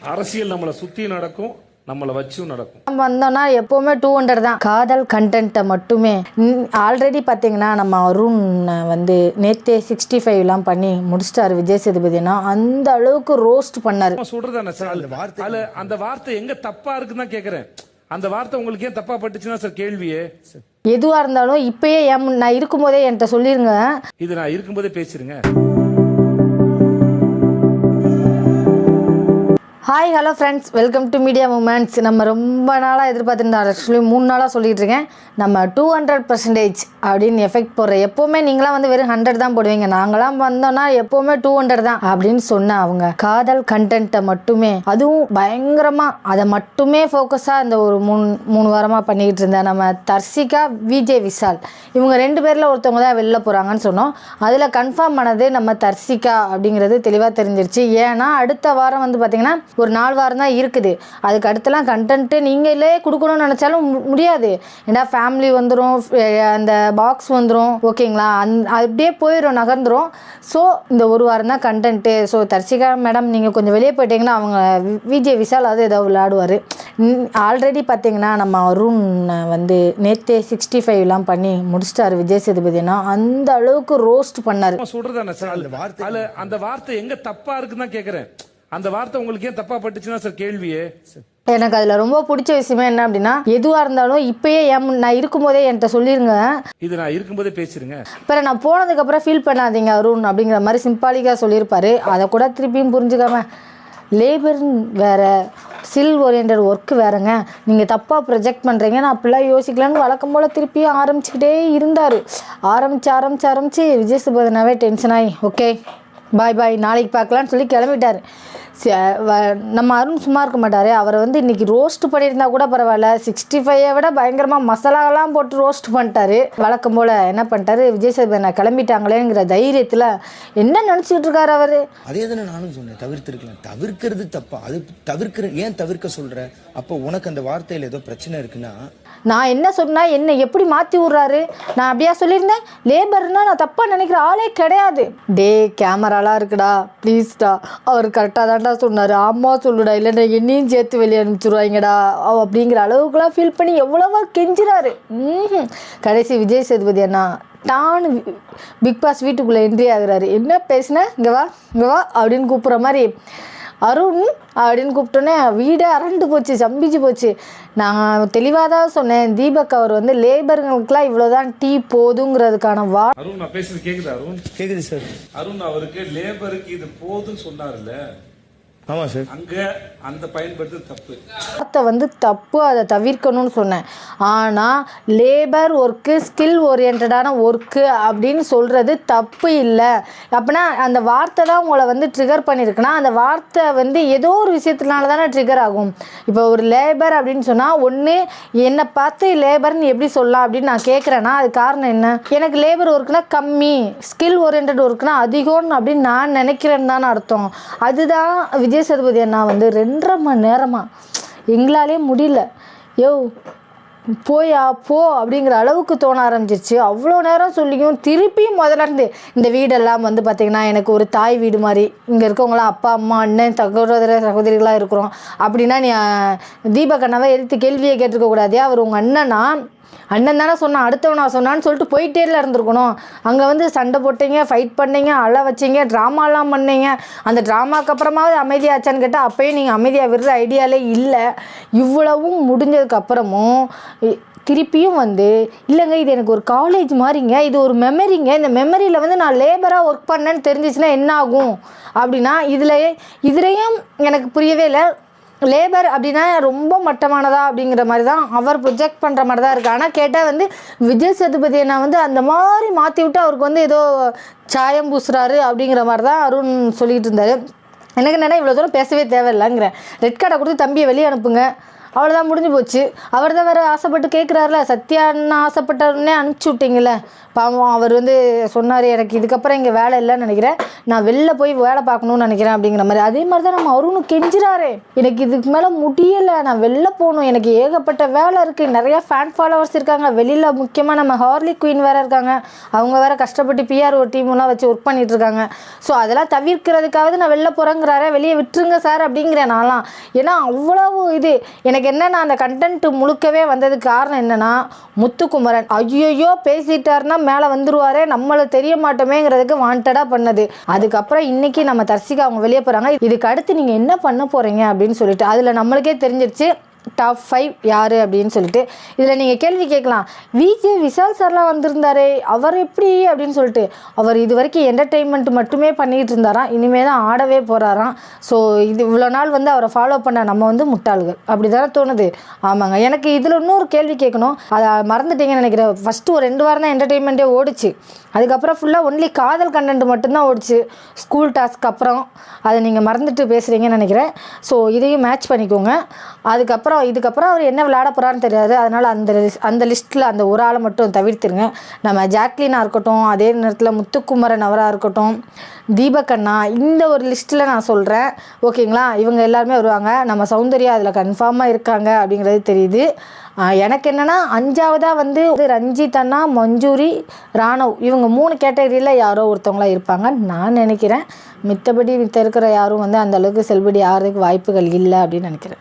அரசியல் நம்மளை சுத்தி நடக்கும் நம்மளை வச்சும் நடக்கும். நம்ம வந்தோம்னா எப்போவுமே டூ ஹண்ட்ரட் தான். காதல் கண்டென்ட்டை மட்டுமே. ஆல்ரெடி பார்த்தீங்கன்னா நம்ம அருண் வந்து நேத்தே சிக்ஸ்டி ஃபைவ்லாம் பண்ணி முடிச்சிட்டாரு விஜய் சேதுபதினா அந்த அளவுக்கு ரோஸ்ட் பண்ணாரு. சொல்றதானே சார்? அதுல அந்த வார்த்தை எங்க தப்பா இருக்குன்னு தான் கேக்குறேன். அந்த வார்த்தை உங்களுக்கு ஏன் தப்பா பட்டுச்சுன்னா சார் கேள்வியே. எதுவாக இருந்தாலும் இப்பயே என் நான் இருக்கும்போதே என்கிட்ட சொல்லிருங்க. இது நான் இருக்கும்போதே பேசிருங்க. Hi hello friends welcome to media moments நம்ம ரொம்ப நாளாக எதிர்பார்த்துருந்தோம் ஆக்சுவலி மூணு நாளாக சொல்லிகிட்டு இருக்கேன். நம்ம டூ ஹண்ட்ரட் பர்சன்டேஜ் அப்படின்னு எஃபெக்ட் போடுற எப்போவுமே நீங்களாம் வந்து வெறும் ஹண்ட்ரட் தான் போடுவீங்க. நாங்களாம் வந்தோம்னா எப்போவுமே டூ ஹண்ட்ரட் தான் அப்படின்னு சொன்ன அவங்க காதல் கண்டென்ட்டை மட்டுமே அதுவும் பயங்கரமாக அதை மட்டுமே ஃபோக்கஸாக இந்த ஒரு மூணு மூணு வாரமாக பண்ணிக்கிட்டு இருந்தேன் நம்ம தர்சிகா விஜய் விஷால். இவங்க ரெண்டு பேரில் ஒருத்தவங்க தான் வெளில போகிறாங்கன்னு சொன்னோம். அதில் கன்ஃபார்ம் பண்ணது நம்ம தர்சிகா அப்படிங்கிறது தெளிவாக தெரிஞ்சிருச்சு. ஏன்னா அடுத்த வாரம் வந்து பார்த்திங்கன்னா ஒரு நாலு வாரம் தான் இருக்குது. அதுக்கு அடுத்தலாம் கண்டென்ட்டு நீங்களே கொடுக்கணும்னு நினச்சாலும் மு- முடியாது. ஏன்னா ஃபேமிலி வந்துடும் அந்த பாக்ஸ் வந்துடும் ஓகேங்களா? அந் அப்படியே போயிடும் நகர்ந்துரும். ஸோ இந்த ஒரு வாரம் தான் கண்டென்ட்டு ஸோ தர்சிகா மேடம் நீங்கள் கொஞ்சம் வெளியே போயிட்டீங்கன்னா அவங்க விஜய் விஷால் அது ஏதோ விளையாடுவார். ஆல்ரெடி பார்த்தீங்கன்னா நம்ம அருண் வந்து நேத்தே சிக்ஸ்டி ஃபைவ்லாம் பண்ணி முடிச்சிட்டாரு விஜய் சேதுபதினா அந்த அளவுக்கு ரோஸ்ட் பண்ணார். அதுல அந்த வார்த்தை எங்க தப்பா இருக்குன்னு தான் கேக்குறேன். அந்த வார்த்தை உங்களுக்கு ஏன் தப்பா பட்டுச்சுன்னா சார் கேள்வியே. எனக்கு அதில் ரொம்ப பிடிச்ச விஷயமே என்ன அப்படின்னா எதுவாக இருந்தாலும் இப்பயே என் நான் இருக்கும்போதே என்கிட்ட சொல்லிருங்க. இது நான் இருக்கும்போதே பேசிருங்க. அப்புறம் நான் போனதுக்கப்புறம் ஃபீல் பண்ணாதீங்க அருண் அப்படிங்கிற மாதிரி சிம்பாலிக்காக சொல்லியிருப்பாரு. அதை கூட திருப்பியும் புரிஞ்சுக்காம லேபர் வேற சில் ஓரியன்ட் ஒர்க்கு வேறங்க. நீங்கள் தப்பாக ப்ரொஜெக்ட் பண்ணுறீங்க நான் அப்படிலாம் யோசிக்கலான்னு வழக்கம் போல் திருப்பியும் ஆரம்பிச்சுக்கிட்டே இருந்தார். ஆரம்பிச்சு ஆரம்பிச்சு ஆரம்பிச்சு விஜய் சுபதனாவே டென்ஷன் ஆகி ஓகே பாய் பாய் நாளைக்கு பார்க்கலான்னு சொல்லி கிளம்பிட்டார். நம்ம அருண் சும்மா இருக்க மாட்டார். அவரை வந்து இன்னைக்கு ரோஸ்ட் பண்ணியிருந்தா கூட பரவாயில்ல. சிக்ஸ்டி ஃபைவை விட பயங்கரமாக மசாலாலாம் போட்டு ரோஸ்ட் பண்ணிட்டாரு. வழக்கம் போல் என்ன பண்ணிட்டாரு? விஜய் சேதுபதி கிளம்பிட்டாங்களேங்கிற தைரியத்தில் என்ன நினச்சிக்கிட்டு இருக்காரு அவர்? அதே தானே நானும் சொன்னேன். தவிர்த்திருக்கலாம். தவிர்க்கிறது தப்பா. அது தவிர்க்கிற ஏன் தவிர்க்க சொல்ற? அப்போ உனக்கு அந்த வார்த்தையில ஏதோ பிரச்சனை இருக்குன்னா? நான் என்ன சொன்னா என்ன எப்படி மாற்றி விட்றாரு? நான் அப்படியா சொல்லியிருந்தேன்? லேபர்னா நான் தப்பாக நினைக்கிற ஆளே கிடையாது. டே நல்லா இருக்குடா ப்ளீஸ்டா அவர் கரெக்டாக தான்டா சொன்னார். ஆமாம் சொல்லுடா இல்லைன்னா என்னையும் சேர்த்து வெளியே அனுப்பிச்சிருவாங்கடா அவ அப்படிங்கிற அளவுக்குலாம் ஃபீல் பண்ணி எவ்வளவா கெஞ்சுறாரு. ம்ஹும். கடைசி விஜய் சேதுபதி அண்ணா டான்னு பிக் பாஸ் வீட்டுக்குள்ளே என்ட்ரி ஆகுறாரு. என்ன பேசுன? இங்கே வா இங்கே வா அப்படின்னு கூப்பிட்ற மாதிரி அருண் அப்படின்னு கூப்பிட்டோன்னே வீடே அரண்டு போச்சு சம்பிச்சு போச்சு. நான் தெளிவாக தான் சொன்னேன் தீபக் அவர் வந்து லேபருங்களுக்குலாம் இவ்வளோதான் டீ போதுங்கிறதுக்கான வா அருண் நான் பேசுறது கேக்குதா அருண்? கேக்குது சார். அருண் அவருக்கு லேபருக்கு இது போதும்னு சொன்னார்ல. ஆமா சார் அங்க அந்த பயன்படுத்து தப்பு. வார்த்தை வந்து தப்பு அதை தவிர்க்கணும்னு சொன்னேன். ஆனால் லேபர் ஒர்க்கு ஸ்கில் ஓரியன்டான ஒர்க்கு அப்படின்னு சொல்கிறது தப்பு இல்லை. அப்படின்னா அந்த வார்த்தை தான் உங்களை வந்து ட்ரிகர் பண்ணியிருக்குன்னா அந்த வார்த்தை வந்து ஏதோ ஒரு விஷயத்தினால தானே ட்ரிகர் ஆகும். இப்போ ஒரு லேபர் அப்படின்னு சொன்னால் ஒன்று என்னை பார்த்து லேபர்னு எப்படி சொல்லலாம்? அப்படின்னு நான் கேட்குறேன்னா அது காரணம் என்ன? எனக்கு லேபர் ஒர்க்குனா கம்மி ஸ்கில் ஓரியன்ட் ஒர்க்குனா அதிகம்னு அப்படின்னு நான் நினைக்கிறேன்னு தானே அர்த்தம். அதுதான் விஜய் சேதுபதி அண்ணா வந்து ரெண்டரை மணி நேரமாக எங்களாலே முடியல. யோ போயா போ அப்படிங்கிற அளவுக்கு தோண ஆரம்பிச்சிருச்சு. அவ்வளோ நேரம் சொல்லியும் திருப்பியும் முதல்ல இருந்து இந்த வீடெல்லாம் வந்து பார்த்திங்கன்னா எனக்கு ஒரு தாய் வீடு மாதிரி. இங்கே இருக்கவங்களாம் அப்பா அம்மா அண்ணன் சகோதர சகோதரிகளாக இருக்கிறோம். அப்படின்னா நீ தீபக் அண்ணாவை எடுத்து கேள்வியை கேட்டிருக்க கூடாதே. அவர் உங்கள் அண்ணனா? அண்ணன் தானே சொன்னான் அடுத்தவனா சொன்னான்னு சொல்லிட்டு போயிட்டே இல்லை இருந்திருக்கணும். அங்கே வந்து சண்டை போட்டீங்க ஃபைட் பண்ணீங்க அழ வச்சீங்க ட்ராமாலாம் பண்ணீங்க. அந்த ட்ராமாக்கு அப்புறமாவது அமைதியாச்சான்னு கேட்டால் அப்பயும் நீங்கள் அமைதியாக விடுற ஐடியாலே இல்லை. இவ்வளவும் முடிஞ்சதுக்கப்புறமும் திருப்பியும் வந்து இல்லைங்க இது எனக்கு ஒரு காலேஜ் மாதிரிங்க இது ஒரு மெமரிங்க இந்த மெமரியில் வந்து நான் லேபராக ஒர்க் பண்ணேன்னு தெரிஞ்சிச்சுன்னா என்ன ஆகும்? அப்படின்னா இதில் இதுலேயும் எனக்கு புரியவே இல்லை. லேபர் அப்படின்னா ரொம்ப மட்டமானதா அப்படிங்கிற மாதிரி தான் அவர் ப்ரொஜெக்ட் பண்ணுற மாதிரி தான் இருக்குது ஆனால் கேட்டால் வந்து விஜய் சேதுபதி நான் வந்து அந்த மாதிரி மாற்றி விட்டு அவருக்கு வந்து ஏதோ சாயம் பூசுறாரு அப்படிங்கிற மாதிரி தான் அருண் சொல்லிகிட்டு இருந்தார். எனக்கு என்னன்னா இவ்வளோ தூரம் பேசவே தேவையில்லைங்கிறேன். ரெட் கார்டை கொடுத்து தம்பியை வெளியே அனுப்புங்க. அவ்வளோதான் முடிஞ்சு போச்சு. அவர் தான் வேறு ஆசைப்பட்டு கேட்குறாருல சத்யா அண்ணா ஆசைப்பட்டாருன்னே அனுப்பிச்சி விட்டீங்கல்ல. பாவம் அவர் வந்து சொன்னார் எனக்கு இதுக்கப்புறம் இங்கே வேலை இல்லைன்னு நினைக்கிறேன். நான் வெளில போய் வேலை பார்க்கணும்னு நினைக்கிறேன் அப்படிங்கிற மாதிரி. அதே மாதிரி தான் நம்ம அருணும் கெஞ்சுறாரு. எனக்கு இதுக்கு மேலே முடியலை. நான் வெளில போகணும். எனக்கு ஏகப்பட்ட வேலை இருக்குது நிறையா ஃபேன் ஃபாலோவர்ஸ் இருக்காங்க. வெளியில் முக்கியமாக நம்ம ஹார்லி குயின் வேறு இருக்காங்க. அவங்க வேறு கஷ்டப்பட்டு பிஆர் ஒரு டீம்லாம் வச்சு ஒர்க் பண்ணிகிட்டு இருக்காங்க. ஸோ அதெல்லாம் தவிர்க்கிறதுக்காவது நான் வெளில போகிறேங்கிறாரே வெளியே விட்டுருங்க சார் அப்படிங்கிறேன் நான்லாம். ஏன்னா அவ்வளவு இது. எனக்கு என்னென்னா அந்த கண்டென்ட் முழுக்கவே வந்ததுக்கு காரணம் என்னன்னா முத்துக்குமரன். ஐயோ பேசிட்டாருன்னா மேலே வந்துருவாரே நம்மளை தெரிய மாட்டோமேங்கிறதுக்கு வாண்டடாக பண்ணது. அதுக்கப்புறம் இன்னைக்கு நம்ம தர்சிகா அவங்க வெளியே போகிறாங்க இதுக்கு அடுத்து நீங்கள் என்ன பண்ண போகிறீங்க அப்படின்னு சொல்லிட்டு அதில் நம்மளுக்கே தெரிஞ்சிருச்சு. டாப் ஃபைவ் யார் அப்படின்னு சொல்லிட்டு இதில் நீங்கள் கேள்வி கேட்கலாம். விஜே விஷால் சார்லாம் வந்திருந்தாரே அவர் எப்படி அப்படின்னு சொல்லிட்டு அவர் இது வரைக்கும் என்டர்டெயின்மெண்ட் மட்டுமே பண்ணிகிட்டு இருந்தாராம் இனிமே தான் ஆடவே போகிறாராம் ஸோ இது இவ்வளோ நாள் வந்து அவரை ஃபாலோ பண்ண நம்ம வந்து முட்டாள்கள். அப்படி தானே தோணுது? ஆமாங்க. எனக்கு இதில் இன்னொரு கேள்வி கேட்கணும். அதை மறந்துட்டீங்கன்னு நினைக்கிறேன். ஃபஸ்ட்டு ஒரு ரெண்டு வாரம் தான் என்டர்டெயின்மெண்ட்டே ஓடிச்சு. அதுக்கப்புறம் ஃபுல்லாக ஒன்லி காதல் கண்டென்ட் மட்டும்தான் ஓடிச்சு. ஸ்கூல் டாஸ்க்கு அப்புறம் அதை நீங்கள் மறந்துட்டு பேசுகிறீங்கன்னு நினைக்கிறேன். ஸோ இதையும் மேட்ச் பண்ணிக்கோங்க. அதுக்கப்புறம் இதுக்கப்புறம் அவர் என்ன விளையாட போகிறான்னு தெரியாது. அதனால் அந்த லிஸ்- அந்த லிஸ்ட்டில் அந்த ஒரு ஆளை மட்டும் தவிர்த்துருங்க. நம்ம ஜாக்லினாக இருக்கட்டும் அதே நேரத்தில் முத்துக்குமரன் அவராக இருக்கட்டும் தீபக்கண்ணா இந்த ஒரு லிஸ்ட்டில் நான் சொல்கிறேன் ஓகேங்களா? இவங்க எல்லாருமே வருவாங்க. நம்ம சௌந்தர்யா அதில் கன்ஃபார்மாக இருக்காங்க அப்படிங்கிறது தெரியுது. எனக்கு என்னென்னா அஞ்சாவதாக வந்து ரஞ்சித் அண்ணா மஞ்சூரி ராணவ். இவங்க மூணு கேட்டகரியில் யாரோ ஒருத்தவங்களா இருப்பாங்க நான் நினைக்கிறேன். மித்தபடி மித்த இருக்கிற யாரும் வந்து அந்தளவுக்கு செல்படி ஆகிறதுக்கு வாய்ப்புகள் இல்லை அப்படின்னு நினைக்கிறேன்.